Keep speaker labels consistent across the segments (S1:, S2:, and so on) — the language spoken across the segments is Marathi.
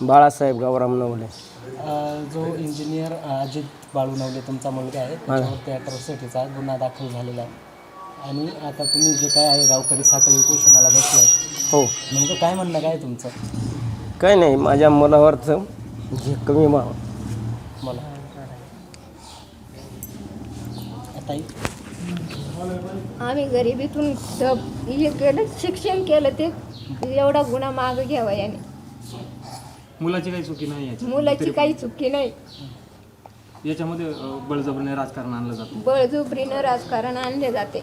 S1: बाळासाहेब गावराम नवले.
S2: अ, जो इंजिनियर अजित बाळूनवले तुमचा मुलगा आहे त्याच्यावरती अॅट्रॉसिटीचा गुन्हा दाखल झालेला आहे. आणि आता तुम्ही जे काय आहे गावकरी साखळी उपोषणाला बसलाय.
S1: हो.
S2: नेमकं काय म्हणणं काय आहे तुमचं?
S1: काय नाही माझ्या मुलावरचं जे कमी व्हावं
S2: मला. आता
S3: आम्ही गरिबीतून हे केलं शिक्षण केलं ते एवढा गुन्हा मागं घ्यावा याने.
S4: मुलाची काही चुकी नाही
S3: मुलाची काही चुकी नाही.
S4: याच्यामध्ये अं, बळजबरीने राजकारण आणलं जातं
S3: बळजुबरीनं राजकारण आणले जाते.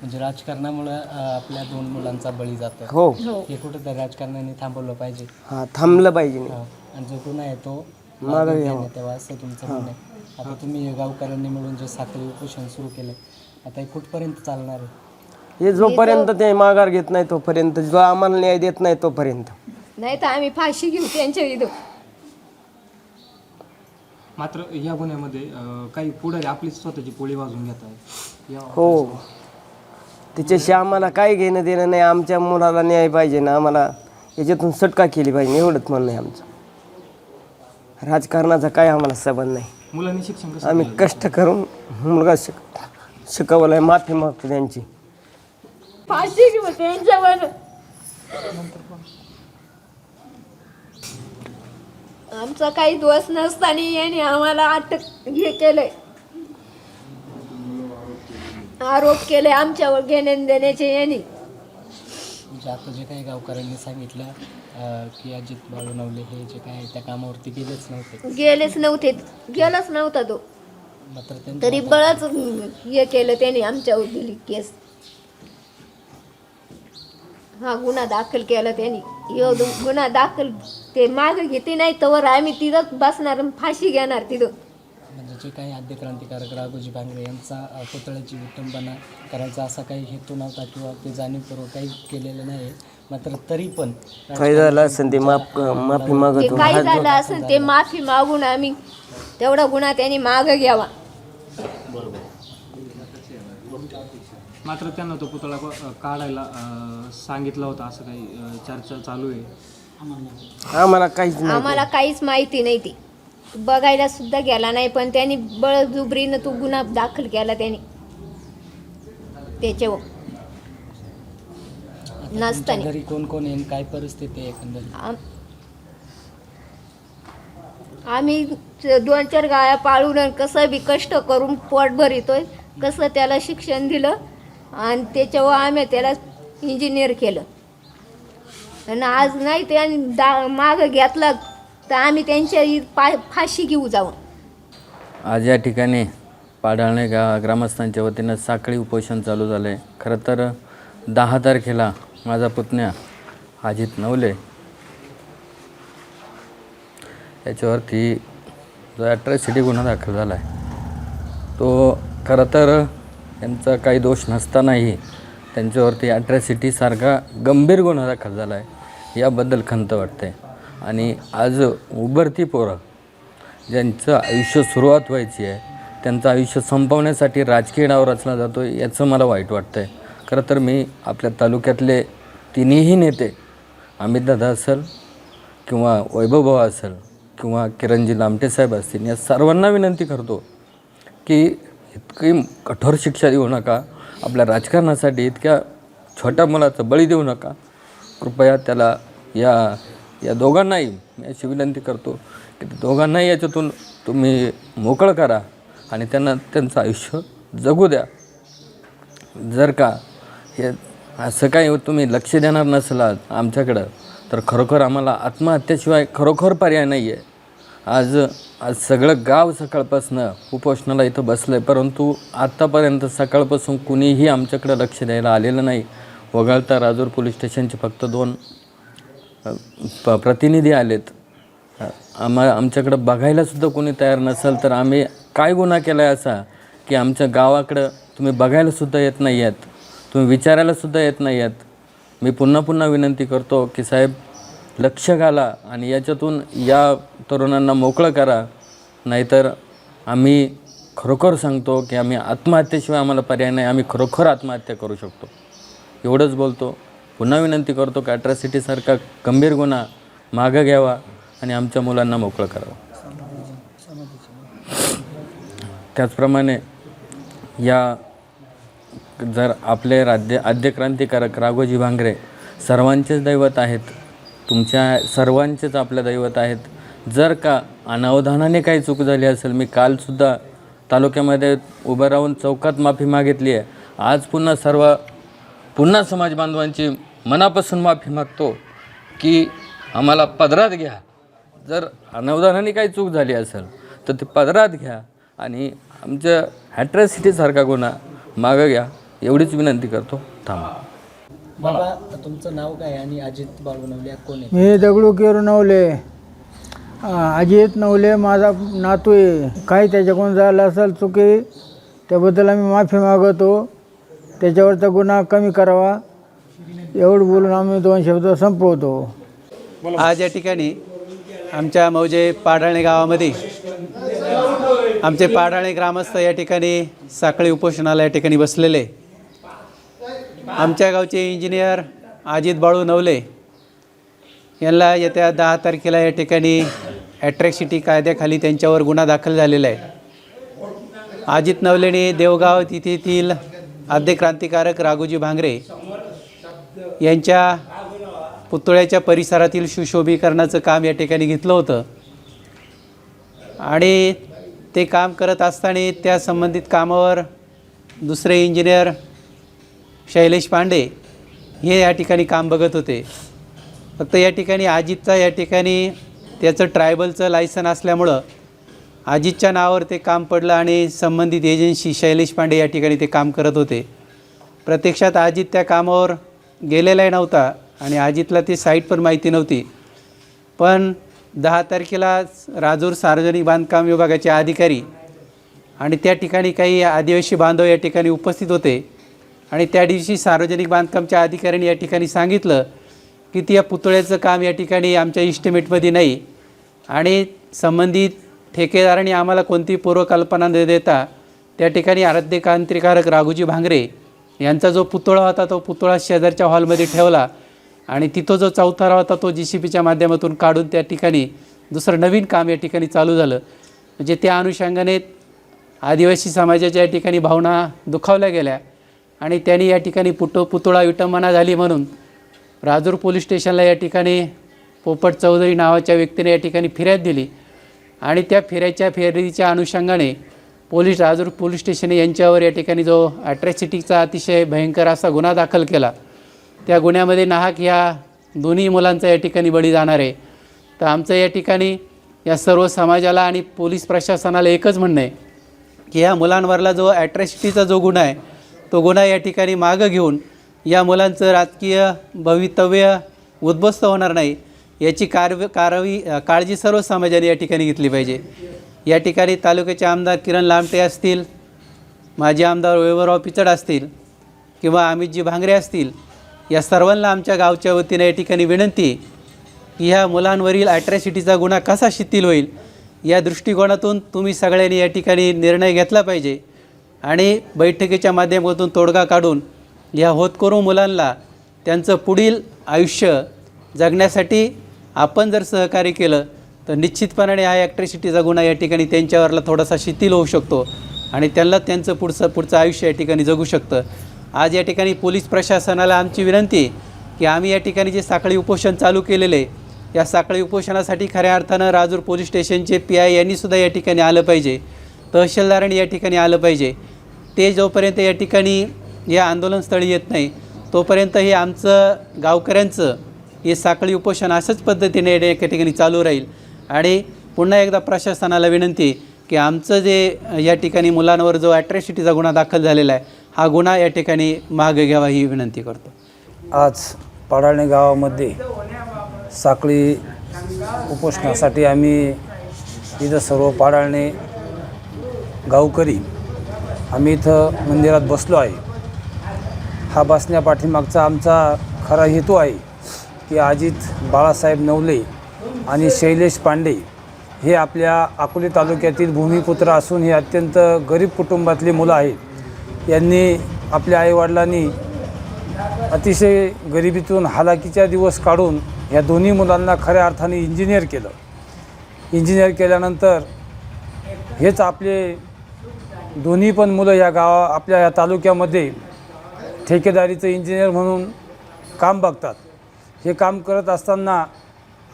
S2: म्हणजे राजकारणामुळं आपल्या दोन मुलांचा बळी जातो.
S1: हो.
S3: हो.
S2: हे कुठं राजकारणाने थांबवलं पाहिजे.
S1: हा थांबलं पाहिजे.
S2: हा. आणि जो गुन्हा आहे तो
S1: मागं
S2: मागे
S1: घ्यावा.
S2: घेण्यात यावा असं तुमचं म्हणणं आहे. आता तुम्ही गावकऱ्यांनी मिळून जे साखळी उपोषण सुरू केलं आता हे कुठपर्यंत चालणार आहे?
S1: हे जोपर्यंत ते माघार घेत नाही तोपर्यंत जो आम्हाला न्याय देत नाही तोपर्यंत.
S3: नाही तर आम्ही फाशी घेऊ त्यांच्या विरुद्ध
S4: मात्र या गुन्ह्यामध्ये अं, काही पुढारी आपली स्वतःची पोळी वाजून घेत आहे या
S1: हो. त्याच्याशी आम्हाला काय घेणं देणं नाही. आमच्या मुलाला न्याय पाहिजे ना. आम्हाला याच्यातून सुटका केली पाहिजे. एवढंच म्हणणं आहे आमचं. राजकारणाचा काय आम्हाला संबंध नाही.
S4: मुलांनी शिक्षण कसं
S1: आम्ही कष्ट करून मुलगा शिक शिकवलाय. माफी मागतो त्यांची.
S3: फाशी घेऊ त्यांच्यावर. आमचा काही दोष नसताना याने आम्हाला अटक हे केलंय. आरोप केले आमच्यावर घेण्या देण्याचे यांनी.
S2: म्हणजे आता जे काही गावकऱ्यांनी सांगितलं अ, की अजित बाळूनवले हे जे काय आहे त्या कामावरती गेलेच नव्हते.
S3: गेलेच नव्हते. गेलाच नव्हता तो.
S2: मात्र
S3: तरी बळच हे केलं त्याने आमच्यावर दिली केस. हा गुन्हा दाखल केला त्यांनी. यो दु- गुन्हा दाखल ते माग घेते नाही तर आम्ही तिथं बसणार आणि फाशी घेणार तिथं.
S2: म्हणजे जे काही आद्य क्रांतिकारक राघोजी भांगरे यांचा पुतळ्याची विटंबना करायचा असा काही हेतू नव्हता किंवा ते जाणीवपूर्वक काही केलेलं नाही. मात्र तरी पण
S1: काय झालं असेल ते माफ माफी
S3: ते
S1: मागतो
S3: काय झालं असेल ते माफी मागून आम्ही तेवढा गुन्हा त्यांनी माग घ्यावा.
S4: मात्र त्यांना तो पुतळा क- काढायला सांगितलं होतं. असं काही चर्चा चालू आहे.
S1: आम्हाला काहीच नाही
S3: आम्हाला काहीच माहिती नाही ती बघायला सुद्धा गेला नाही पण त्यांनी बळजुबरीनं तो गुन्हा दाखल केला त्यांनी. त्याच्यावर.
S2: तुमच्या
S3: नसताना.
S2: घरी कोण कोण येईन काय परिस्थिती आहे एकंदरीत?
S3: आम- आम्ही दोन चार गाया पाळून कसं बी कष्ट करून पोट भरितोय कसं त्याला शिक्षण दिलं आणि त्याच्यावर आम्ही त्याला इंजिनियर केलं. आणि आज नाही त्या दा मागं घेतला तर आम्ही त्यांच्या इ- पा फाशी घेऊ जाऊन.
S5: आज या ठिकाणी पाडाळणे गा ग्रामस्थांच्या वतीनं साखळी उपोषण चालू झालं आहे खरं तर दहा तारखेला माझा पुतण्या अजित नवले याच्यावरती जो ॲट्रॉसिटी गुन्हा दाखल झाला आहे तो खरं तर यांचा काही दोष नसतानाही त्यांच्यावरती ॲट्रॅसिटीसारखा गंभीर गुन्हा दाखल झाला आहे याबद्दल खंत वाटते आणि आज उभरती पोरं ज्यांचं आयुष्य सुरुवात व्हायची आहे त्यांचं आयुष्य संपवण्यासाठी राजकीय डाव रचला जातो याचं मला वाईट वाटतं आहे खरं तर मी आपल्या तालुक्यातले तिन्हीही नेते अमितदादा असेल किंवा वैभवभाऊ असेल किंवा किरणजी लामटे साहेब असतील या सर्वांना विनंती करतो की इतकी कठोर शिक्षा देऊ नका. आपल्या राजकारणासाठी इतक्या छोट्या मुलाचं बळी देऊ नका. कृपया त्याला या या दोघांनाही मी अशी विनंती करतो की दोघांनाही याच्यातून तुम्ही मोकळं करा आणि त्यांना त्यांचं आयुष्य जगू द्या. जर का हे असं काही तुम्ही लक्ष देणार नसलात आमच्याकडं तर खरोखर आम्हाला आत्महत्याशिवाय खरोखर पर्याय नाही आहे आज आज सगळं गाव सकाळपासनं उपोषणाला इथं बसलं आहे परंतु आत्तापर्यंत सकाळपासून कुणीही आमच्याकडं लक्ष द्यायला आलेलं नाही. वगळता राजूर पोलीस स्टेशनचे फक्त दोन प प्रतिनिधी आलेत. अ, आम्हा आमच्याकडं बघायलासुद्धा कोणी तयार नसेल तर आम्ही काय गुन्हा केला आहे असा की आमच्या गावाकडं तुम्ही बघायलासुद्धा येत नाही आहेत तुम्ही विचारायलासुद्धा येत नाही आहेत मी पुन्हा पुन्हा विनंती करतो की साहेब लक्ष घाला आणि याच्यातून या तरुणांना मोकळं करा. नाहीतर आम्ही खरोखर सांगतो की आम्ही आत्महत्येशिवाय आम्हाला पर्याय नाही. आम्ही खरोखर आत्महत्या करू शकतो. एवढंच बोलतो. पुन्हा विनंती करतो की अट्रॅसिटीसारखा गंभीर गुन्हा मागं घ्यावा आणि आमच्या मुलांना मोकळं करावं. त्याचप्रमाणे या जर आपले राज्य आद्यक्रांतिकारक राघोजी भांगरे सर्वांचेच दैवत आहेत तुमच्या सर्वांचेच आपल्या दैवत आहेत. जर का अनावधानाने काही चूक झाली असेल मी कालसुद्धा तालुक्यामध्ये उभं राहून चौकात माफी मागितली आहे. आज पुन्हा सर्व पुन्हा समाज बांधवांची मनापासून माफी मागतो की आम्हाला पदरात घ्या. जर अनावधानाने काही चूक झाली असेल तर ते पदरात घ्या आणि आमच्या हॅट्रॅसिटीसारखा गुन्हा मागं घ्या. एवढीच विनंती करतो. थांबा.
S2: बाबा तुमचं नाव काय आणि अजित बाळूनवले कोण आहे?
S6: मी दगडू केरू नवले अं, अजित नवले माझा नातू आहे. काही त्याच्याकडून झालं असेल चुकी त्याबद्दल आम्ही माफी मागवतो त्याच्यावरचा गुन्हा कमी करावा. एवढं बोलून आम्ही दोन शब्द संपवतो.
S7: आज या ठिकाणी आमच्या मौजे पाडाळे गावामध्ये आमचे पाडाळे ग्रामस्थ या ठिकाणी साखळी उपोषणाला या ठिकाणी बसलेले. आमच्या गावचे इंजिनियर अजित बाळू नवले यांना येत्या दहा तारखेला या ठिकाणी ॲट्रॅक्सिटी कायद्याखाली त्यांच्यावर गुन्हा दाखल झालेला आहे. अजित नवलेने देवगाव तिथेतील आद्य क्रांतिकारक राघोजी भांगरे यांच्या पुतळ्याच्या परिसरातील सुशोभीकरणाचं काम या ठिकाणी घेतलं होतं. आणि ते काम करत असताना त्या संबंधित कामावर दुसरे इंजिनियर शैलेश पांडे हे या ठिकाणी काम बघत होते. फक्त या ठिकाणी अजितचा या ठिकाणी त्याचं ट्रायबलचं लायसन असल्यामुळं अजितच्या नावावर ते काम पडलं आणि संबंधित एजन्सी शैलेश पांडे या ठिकाणी ते काम करत होते. प्रत्यक्षात अजित त्या कामावर गेलेलाही नव्हता आणि अजितला ती साईट पण माहिती नव्हती. पण दहा तारखेला राजूर सार्वजनिक बांधकाम विभागाचे अधिकारी आणि त्या ठिकाणी काही आदिवासी बांधव या ठिकाणी उपस्थित होते. आणि त्या दिवशी सार्वजनिक बांधकामच्या अधिकाऱ्यांनी या ठिकाणी सांगितलं की ती या पुतळ्याचं काम या ठिकाणी आमच्या इस्टिमेटमध्ये नाही. आणि संबंधित ठेकेदारांनी आम्हाला कोणती पूर्वकल्पना न देता त्या ठिकाणी आराध्य राघुजी राघोजी भांगरे यांचा जो पुतळा होता तो पुतळा शेजारच्या हॉलमध्ये ठेवला आणि तिथं जो चौथारा होता तो जी सी पीच्या माध्यमातून काढून त्या ठिकाणी दुसरं नवीन काम या ठिकाणी चालू झालं. म्हणजे त्या अनुषंगाने आदिवासी समाजाच्या या ठिकाणी भावना दुखावल्या गेल्या. आणि त्यांनी या ठिकाणी पुट पुतळा विटंबना झाली म्हणून राजूर पोलीस स्टेशनला या ठिकाणी पोपट चौधरी नावाच्या व्यक्तीने या ठिकाणी फिर्याद दिली. आणि त्या फिर्याच्या फिर्यादीच्या अनुषंगाने पोलीस राजूर पोलीस स्टेशन यांच्यावर या ठिकाणी जो ॲट्रॅसिटीचा अतिशय भयंकर असा गुन्हा दाखल केला. त्या गुन्ह्यामध्ये नाहक ह्या दोन्ही मुलांचा या ठिकाणी बळी जाणार आहे. तर आमचं या ठिकाणी या सर्व समाजाला आणि पोलीस प्रशासनाला एकच म्हणणं आहे की या मुलांवरला जो ॲट्रॅसिटीचा जो गुन्हा आहे तो गुन्हा या ठिकाणी मागं घेऊन या मुलांचं राजकीय भवितव्य उद्ध्वस्त होणार नाही याची कारव कारवी काळजी सर्व समाजाने या ठिकाणी घेतली पाहिजे. या ठिकाणी तालुक्याचे आमदार किरण लामटे असतील माजी आमदार वैभवराव पिचड असतील किंवा अमितजी भांगरे असतील या सर्वांना आमच्या गावच्या वतीने या ठिकाणी विनंती आहे की ह्या मुलांवरील ॲट्रॅसिटीचा गुन्हा कसा शिथिल होईल या दृष्टिकोनातून तुम्ही सगळ्यांनी या ठिकाणी निर्णय घेतला पाहिजे. आणि बैठकीच्या माध्यमातून तोडगा काढून या होतकरू मुलांना त्यांचं पुढील आयुष्य जगण्यासाठी आपण जर सहकार्य केलं तर निश्चितपणाने हा ॲक्ट्रिसिटीचा गुन्हा या ठिकाणी त्यांच्यावरला थोडासा शिथिल होऊ शकतो आणि त्यांना त्यांचं पुढचं पुढचं आयुष्य या ठिकाणी जगू शकतं. आज या ठिकाणी पोलीस प्रशासनाला आमची विनंती की आम्ही या ठिकाणी जे साखळी उपोषण चालू केलेले आहे, या साखळी उपोषणासाठी खऱ्या अर्थानं राजूर पोलीस स्टेशनचे पी आय यांनीसुद्धा या ठिकाणी आलं पाहिजे. तहसीलदारांनी या ठिकाणी आलं पाहिजे. ते जोपर्यंत या ठिकाणी या आंदोलनस्थळी येत नाही तोपर्यंत हे आमचं गावकऱ्यांचं हे साखळी उपोषण अशाच पद्धतीने या ठिकाणी चालू राहील. आणि पुन्हा एकदा प्रशासनाला विनंती की आमचं जे या ठिकाणी मुलांवर जो ॲट्रॅसिटीचा गुन्हा दाखल झालेला आहे हा गुन्हा या ठिकाणी मागे घ्यावा ही विनंती करतो.
S8: आज पाडाळणे गावामध्ये साखळी उपोषणासाठी आम्ही इथं सर्व पाडाळणे गावकरी. आम्ही इथं मंदिरात बसलो आहे. हा बसण्यापाठीमागचा आमचा खरा हेतू आहे की अजित बाळासाहेब नवले आणि शैलेश पांडे हे आपल्या अकोले तालुक्यातील भूमिपुत्र असून हे अत्यंत गरीब कुटुंबातली मुलं आहेत. यांनी आपल्या आईवडिलांनी अतिशय गरिबीतून हालाकीच्या दिवस काढून ह्या दोन्ही मुलांना खऱ्या अर्थाने इंजिनियर केलं. इंजिनियर केल्यानंतर हेच आपले दोन्ही पण मुलं या गावा आपल्या या तालुक्यामध्ये ठेकेदारीचं इंजिनियर म्हणून काम बघतात. हे काम करत असताना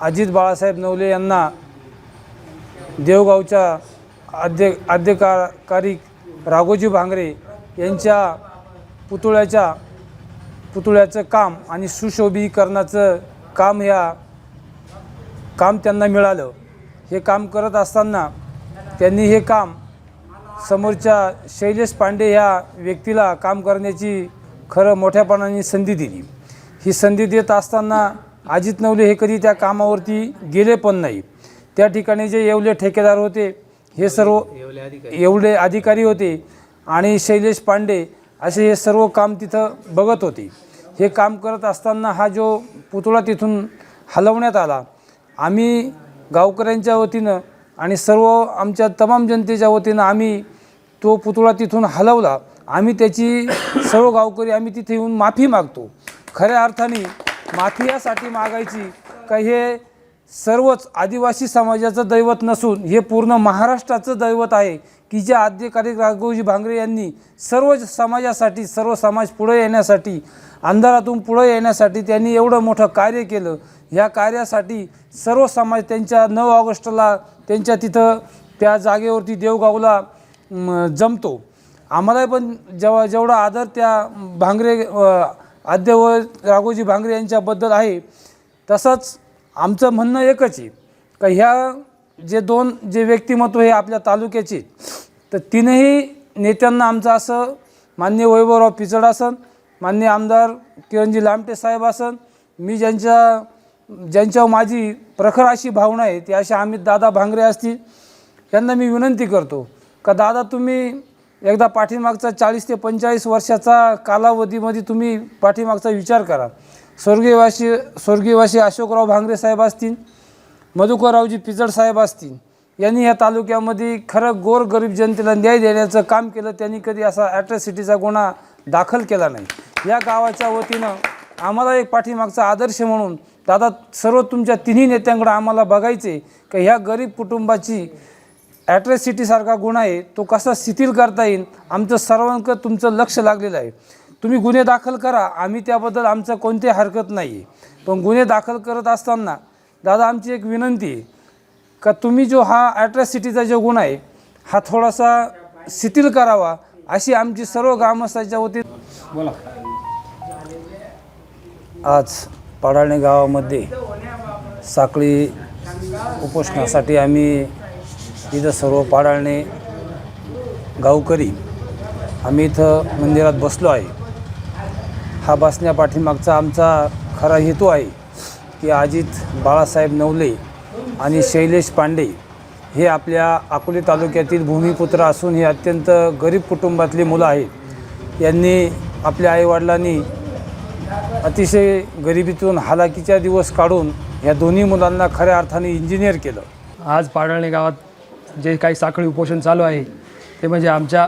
S8: अजित बाळासाहेब नवले यांना देवगावच्या आद्य आद्यकारी राघोजी भांगरे यांच्या पुतळ्याच्या पुतळ्याचं काम आणि सुशोभीकरणाचं काम ह्या काम त्यांना मिळालं. हे काम करत असताना त्यांनी हे काम समोरच्या शैलेश पांडे ह्या व्यक्तीला काम करण्याची खरं मोठ्यापणाने संधी दिली. ही संधी देत असताना अजित नवले हे कधी त्या कामावरती गेले पण नाही. त्या ठिकाणी जे येवले ठेकेदार होते हे सर्व एवढे अधिकारी होते आणि शैलेश पांडे असे हे सर्व काम तिथं बघत होते. हे काम करत असताना हा जो पुतळा तिथून हलवण्यात आला. आम्ही गावकऱ्यांच्या वतीनं आणि सर्व आमच्या तमाम जनतेच्या वतीनं आम्ही तो पुतळा तिथून हलवला. आम्ही त्याची सर्व गावकरी आम्ही तिथे येऊन माफी मागतो. खऱ्या अर्थाने माफी यासाठी मागायची का हे सर्वच आदिवासी समाजाचं दैवत नसून हे पूर्ण महाराष्ट्राचं दैवत आहे की जे आद्यकारी राघवजी भांगरे यांनी सर्व समाजासाठी सर्व समाज पुढे येण्यासाठी अंधारातून पुढे येण्यासाठी त्यांनी एवढं मोठं कार्य केलं. ह्या कार्यासाठी सर्व समाज त्यांच्या नऊ ऑगस्टला त्यांच्या तिथं त्या जागेवरती देवगावला जमतो. आम्हाला पण जेव्हा जेवढा आदर त्या भांगरे आद्य व राघोजी भांगरे यांच्याबद्दल आहे तसंच आमचं म्हणणं एकच आहे का ह्या जे दोन जे व्यक्तिमत्व हे आपल्या तालुक्याचे तर तीनही नेत्यांना आमचं असं मान्य वैभवराव पिचड असन मान्य आमदार किरणजी लामटे साहेब असन मी ज्यांच्या ज्यांच्यावर माझी प्रखर अशी भावना आहे ती अशा अमित दादा भांगरे असतील यांना मी विनंती करतो का दादा तुम्ही एकदा पाठीमागचा चाळीस ते पंचेचाळीस वर्षाचा कालावधीमध्ये तुम्ही पाठीमागचा विचार करा. स्वर्गीयवासी स्वर्गीयवासी अशोकराव भांगरे साहेब असतील मधुकररावजी पिचड साहेब असतील यांनी या तालुक्यामध्ये खरं गोर गरीब जनतेला न्याय देण्याचं काम केलं त्यांनी कधी असा ॲट्रॉसिटीचा गुन्हा दाखल केला नाही. या गावाच्या वतीनं आम्हाला एक पाठीमागचा आदर्श म्हणून दादा सर्व तुमच्या तिन्ही नेत्यांकडे आम्हाला बघायचे का ह्या गरीब कुटुंबाची ॲट्रॉसिटीसारखा गुन्हा आहे तो कसा शिथिल करता येईल आमचं सर्वांक तुमचं लक्ष लागलेलं आहे. तुम्ही गुन्हे दाखल करा आम्ही त्याबद्दल आमचं कोणतीही हरकत नाही आहे पण गुन्हे दाखल करत असताना दादा आमची एक विनंती आहे का तुम्ही जो हा ॲट्रॉसिटीचा जो गुन्हा आहे हा थोडासा शिथिल करावा अशी आमची सर्व ग्रामस्थांच्या वतीत
S4: बोला.
S8: आज पाडाळणे गावामध्ये साखळी उपोषणासाठी आम्ही इथं सर्व पाडाळणे गावकरी आम्ही इथं मंदिरात बसलो आहे. हा बसण्या पाठीमागचा आमचा खरा हेतू आहे की अजित बाळासाहेब नवले आणि शैलेश पांडे हे आपल्या अकोले तालुक्यातील भूमिपुत्र असून हे अत्यंत गरीब कुटुंबातली मुलं आहेत. यांनी आपल्या आईवडिलांनी अतिशय गरिबीतून हालाकीच्या दिवस काढून या दोन्ही मुलांना खऱ्या अर्थाने इंजिनियर केलं.
S9: आज पाडळणे गावात जे काही साखळी उपोषण चालू आहे ते म्हणजे आमच्या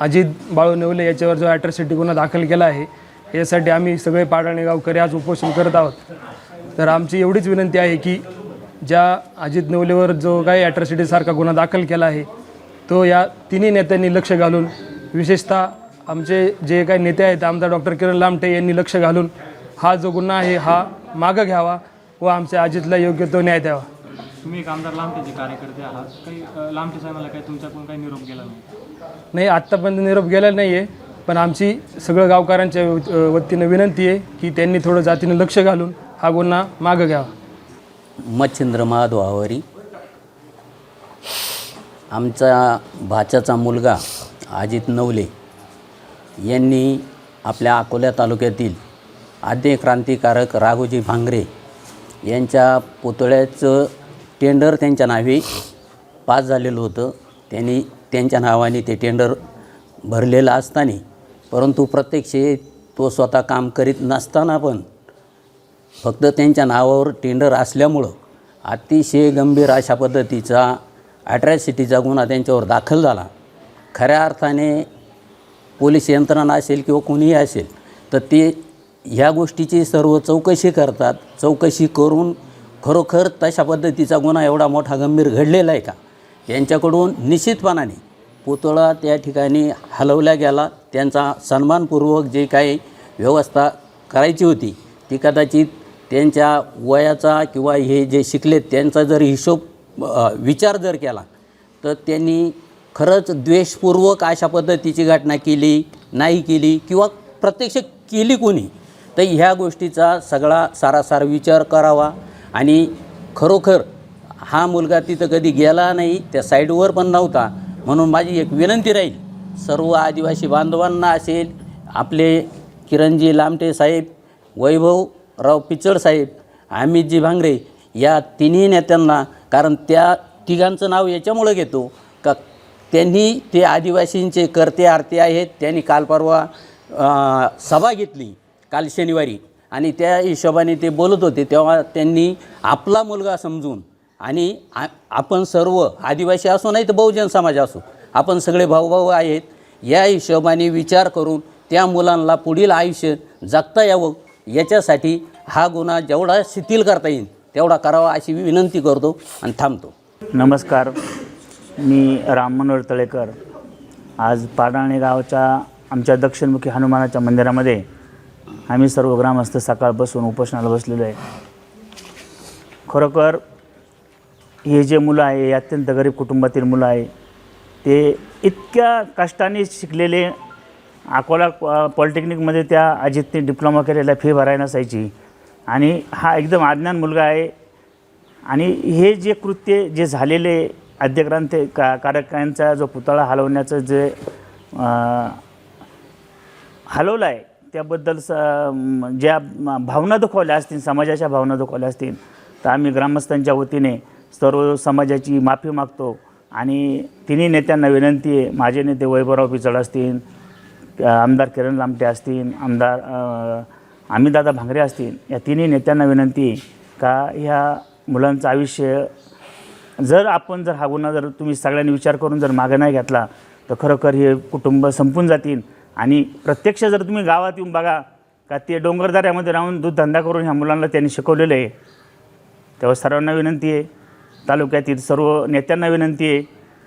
S9: अजित बाळू नेवले याच्यावर जो ॲट्रॉसिटी गुन्हा दाखल केला आहे यासाठी आम्ही सगळे पाडळणे गावकरी आज उपोषण करत आहोत. तर आमची एवढीच विनंती आहे की ज्या अजित नवलेवर जो काही ॲट्रॉसिटीसारखा गुन्हा दाखल केला आहे तो या तिन्ही नेत्यांनी लक्ष घालून विशेषतः आमचे जे काही नेते आहेत आमदार डॉक्टर किरण लामटे यांनी लक्ष घालून हा जो गुन्हा आहे हा मागं घ्यावा व आमच्या अजितला योग्य तो न्याय द्यावा.
S4: तुम्ही एक आमदार लांबटेचे कार्यकर्ते आहात. काही अ, लांबटे साहेबांना काही तुमच्याकडून काही निरोप गेला नाही?
S9: नाही आत्तापर्यंत निरोप गेला नाही आहे पण आमची सगळं गावकऱ्यांच्या वत- अ, वतीनं विनंती आहे की त्यांनी थोडं जातीनं लक्ष घालून हा गुन्हा मागं घ्यावा.
S10: मच्छिंद्र महाद्वावरी आमचा भाच्याचा मुलगा अजित नवले यांनी आपल्या अकोल्या तालुक्यातील आद्य क्रांतिकारक राघोजी भांगरे यांच्या पुतळ्याचं टेंडर त्यांच्या नावे पास झालेलं होतं. त्यांनी त्यांच्या नावाने ते टेंडर भरलेलं असताना परंतु प्रत्यक्ष तो स्वतः काम करीत नसताना पण फक्त त्यांच्या नावावर टेंडर असल्यामुळं अतिशय गंभीर अशा पद्धतीचा ॲट्रॅसिटीचा गुन्हा त्यांच्यावर दाखल झाला. खऱ्या अर्थाने पोलीस यंत्रणा असेल किंवा कोणीही असेल तर ते ह्या गोष्टीची सर्व चौकशी करतात. चौकशी करून खरोखर तशा पद्धतीचा गुन्हा एवढा मोठा गंभीर घडलेला आहे का? यांच्याकडून निश्चितपणाने पुतळा त्या ठिकाणी हलवला गेला. त्यांचा सन्मानपूर्वक जे काही व्यवस्था करायची होती ती कदाचित त्यांच्या वयाचा किंवा हे जे शिकलेत त्यांचा जर हिशोब विचार जर केला तर त्यांनी खरंच द्वेषपूर्वक अशा पद्धतीची घटना केली नाही केली किंवा प्रत्यक्ष केली कोणी तर ह्या गोष्टीचा सगळा सारासार विचार करावा. आणि खरोखर हा मुलगा तिथं कधी गेला नाही त्या साईडवर पण नव्हता. म्हणून माझी एक विनंती राहील सर्व आदिवासी बांधवांना असेल आपले किरणजी लामटे साहेब वैभवराव पिचड साहेब अमितजी भांगरे या तिन्ही नेत्यांना कारण त्या तिघांचं नाव याच्यामुळं घेतो का त्यांनी ते आदिवासींचे करते आरते आहेत त्यांनी काल परवा सभा घेतली काल शनिवारी. आणि त्या हिशोबाने ते बोलत होते तेव्हा त्यांनी आपला मुलगा समजून आणि आ आपण सर्व आदिवासी असो नाही तर बहुजन समाज असो आपण सगळे भाऊभाऊ आहेत या हिशोबाने विचार करून त्या मुलांना पुढील आयुष्य जगता यावं याच्यासाठी हा गुन्हा जेवढा शिथिल करता येईल तेवढा करावा अशी विनंती करतो आणि थांबतो.
S11: नमस्कार मी राम मनोहर तळेकर. आज पाडाणे गावच्या आमच्या दक्षिणमुखी हनुमानाच्या मंदिरामध्ये आम्ही सर्व ग्रामस्थ सकाळ उपोषणाला बसलेलो आहे. खरोखर हे जे मुलं आहे हे अत्यंत गरीब कुटुंबातील मुलं आहे ते इतक्या कष्टाने शिकलेले अकोला पॉलिटेक्निकमध्ये त्या अजितने डिप्लोमा केलेला फी भरायला नसायची. आणि हा एकदम अज्ञान मुलगा आहे. आणि हे जे कृत्य जे झालेले आद्यक्रांत का कार्यकांचा जो पुतळा हलवण्याचं जे हलवलं आहे त्याबद्दल स ज्या भावना दुखावल्या असतील समाजाच्या भावना दुखावल्या असतील तर आम्ही ग्रामस्थांच्या वतीने सर्व समाजाची माफी मागतो. आणि तिन्ही नेत्यांना विनंती आहे माझे नेते वैभवराव पिचड असतील आमदार किरण लामटे असतील आमदार आम्हीदादा अमितदादा भांगरे असतील या तिन्ही नेत्यांना विनंती आहे का ह्या मुलांचं आयुष्य जर आपण जर हा गुन्हा जर तुम्ही सगळ्यांनी विचार करून जर मागे नाही घेतला तर खरोखर हे कुटुंब संपून जातील. आणि प्रत्यक्ष जर तुम्ही गावात येऊन बघा का ते डोंगरदऱ्यामध्ये राहून दूध धंदा करून ह्या मुलांना त्यांनी शिकवलेलं आहे. तेव्हा सर्वांना विनंती आहे तालुक्यातील सर्व नेत्यांना विनंती आहे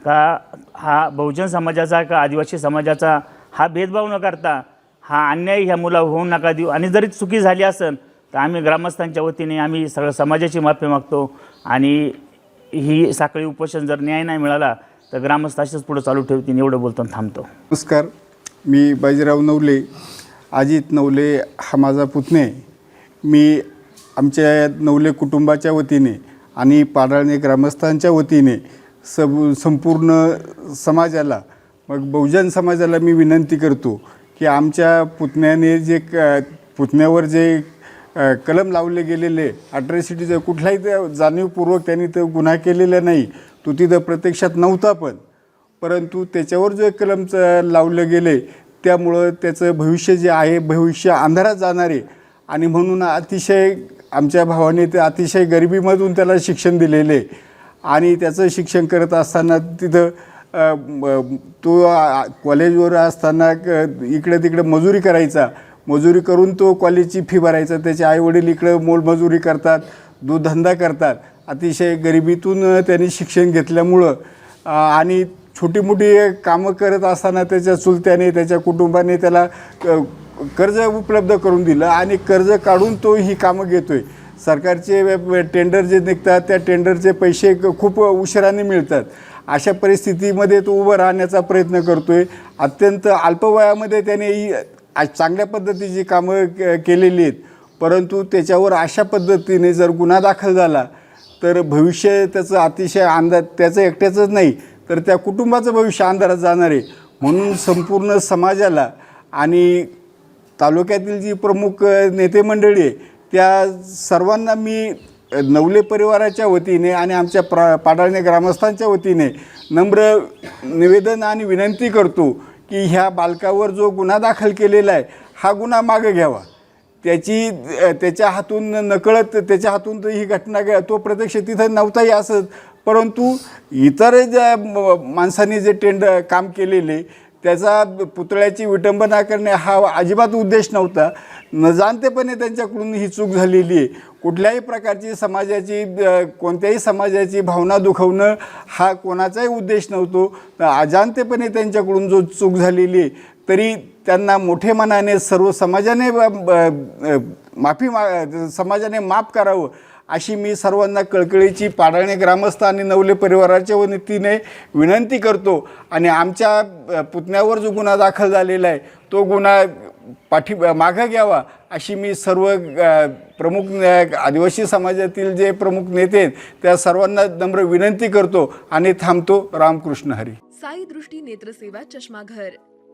S11: का हा बहुजन समाजाचा का आदिवासी समाजाचा हा भेदभाव न करता हा अन्याय ह्या मुला होऊ नका देऊ. आणि जरी चुकी झाली असेल तर आम्ही ग्रामस्थांच्या वतीने आम्ही सगळं समाजाची माफी मागतो आणि ही साखळी उपोषण जर न्याय नाही मिळाला तर ग्रामस्थ असेच पुढे चालू ठेवतील एवढं बोलतो आणि थांबतो.
S12: नमस्कार. मी बाजीराव नवले अजित नवले हा माझा पुतणे. मी आमच्या नवले कुटुंबाच्या वतीने आणि पाडाळणे ग्रामस्थांच्या वतीने सब संपूर्ण समाजाला मग बहुजन समाजाला मी विनंती करतो की आमच्या पुतण्याने जे क पुतण्यावर जे कलम लावले गेलेले अट्रॅसिटीचं कुठलाही ते जाणीवपूर्वक त्यांनी तो गुन्हा केलेला नाही तो तिथं प्रत्यक्षात नव्हता पण. परंतु त्याच्यावर जो एक कलम लावलं गेले त्यामुळं त्याचं भविष्य जे आहे भविष्य अंधारात जाणार आहे. आणि म्हणून अतिशय आमच्या भावाने ते अतिशय गरिबीमधून त्याला शिक्षण दिलेले आणि त्याचं शिक्षण करत असताना तिथं तो कॉलेजवर असताना क- इकडे तिकडे मजुरी करायचा. मजुरी करून तो कॉलेजची फी भरायचा. त्याचे आईवडील इकडं मोलमजुरी करतात दूध धंदा करतात. अतिशय गरिबीतून त्यांनी शिक्षण घेतल्यामुळं आणि छोटी मोठी कामं करत असताना त्याच्या चुलत्याने त्याच्या कुटुंबाने त्याला क- कर्ज उपलब्ध करून दिलं आणि कर्ज काढून तो ही कामं घेतो आहे सरकारचे टेंडर जे निघतात त्या टेंडरचे पैसे खूप उशिराने मिळतात. अशा परिस्थितीमध्ये तो उभं राहण्याचा प्रयत्न करतो आहे अत्यंत अल्पवयामध्ये त्याने चांगल्या पद्धतीची कामं के- केलेली आहेत. परंतु त्याच्यावर अशा पद्धतीने जर गुन्हा दाखल झाला तर भविष्य त्याचं अतिशय अंदाज त्याचं एकट्याचंच नाही. तर त्या कुटुंबाचं भविष्य अंधारात जाणार आहे. म्हणून संपूर्ण समाजाला आणि तालुक्यातील जी प्रमुख नेते मंडळी आहे त्या सर्वांना मी नवले परिवाराच्या वतीने आणि आमच्या प्रा पाडाळणे ग्रामस्थांच्या वतीने नम्र निवेदन आणि विनंती करतो की ह्या बालकावर जो गुन्हा दाखल केलेला आहे हा गुन्हा मागे घ्यावा. त्याची त्याच्या हातून नकळत त्याच्या हातून तर ही घटना घ्या तो प्रत्यक्ष तिथं नव्हताही असत परंतु इतर ज्या म- माणसांनी जे टेंड काम केलेले त्याचा पुतळ्याची विटंबना करणे हा अजिबात उद्देश नव्हता. न त्यांच्याकडून ही चूक झालेली आहे. कुठल्याही प्रकारची समाजाची कोणत्याही समाजाची भावना दुखवणं हा कोणाचाही उद्देश नव्हतो. अजानतेपणे अजाणतेपणे त्यांच्याकडून जो चूक झालेली आहे तरी त्यांना मोठे मनाने सर्व समाजाने माफी मा समाजाने माफ करावं अशी मी सर्वांना कळकळीची पाडाणे ग्रामस्थ आणि नवले परिवाराच्या वतीने विनंती करतो. आणि आमच्या पुतण्यावर जो गुन्हा दाखल झालेला आहे तो गुन्हा पाठी मागं घ्यावा अशी मी सर्व प्रमुख आदिवासी समाजातील जे प्रमुख नेते आहेत त्या सर्वांना नम्र विनंती करतो आणि थांबतो रामकृष्ण हरी.
S13: साई दृष्टी नेत्रसेवा चष्माघर.